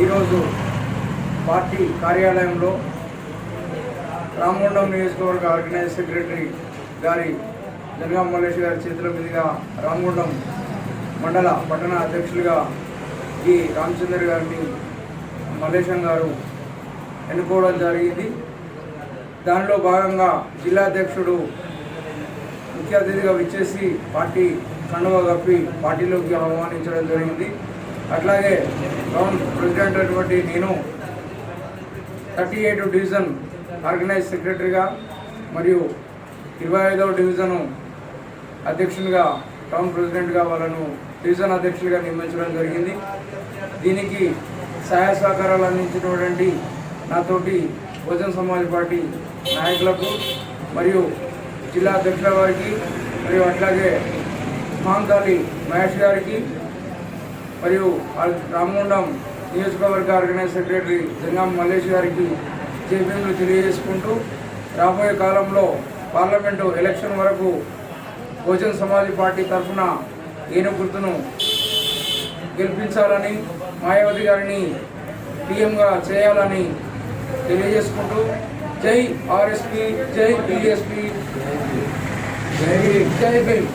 ఈరోజు పార్టీ కార్యాలయంలో రామగుండం నియోజకవర్గ ఆర్గనైజ్ సెక్రటరీ గారి జనగాం మల్లేష్ గారి చేతుల మీదుగా రామగుండం మండల పట్టణ అధ్యక్షులుగా ఈ రామచంద్ర గారిని మల్లేశం గారు ఎన్నుకోవడం జరిగింది. దానిలో భాగంగా జిల్లా అధ్యక్షుడు ముఖ్య అతిథిగా విచ్చేసి పార్టీ కండువ కప్పి పార్టీలోకి ఆహ్వానించడం జరిగింది. అట్లాగే టౌన్ ప్రెసిడెంట్ అటువంటి నేను థర్టీ ఎయిట్ డివిజన్ ఆర్గనైజ్ సెక్రటరీగా మరియు ఇరవై ఐదవ డివిజను అధ్యక్షునిగా టౌన్ ప్రెసిడెంట్గా వాళ్ళను డివిజన్ అధ్యక్షులుగా నియమించడం జరిగింది. దీనికి సహాయ సహకారాలు అందించినటువంటి నాతోటి బహుజన సమాజ్ పార్టీ నాయకులకు మరియు జిల్లా అధ్యక్షుల వారికి మరియు అట్లాగే మహాంతాలి మహేష్ గారికి మరియు రామగుండం నియోజకవర్గ ఆర్గనైజ్ సెక్రటరీ జంగం మల్లేష్ గారికి జేబీఎంలు తెలియజేసుకుంటూ రాబోయే కాలంలో పార్లమెంటు ఎలక్షన్ వరకు బహుజన్ సమాజ్ పార్టీ తరఫున ఏను గుర్తును గెలిపించాలని మాయావతి గారిని పీఎంగా చేయాలని जय आर एस पी जय डी एस पी जय जय भीम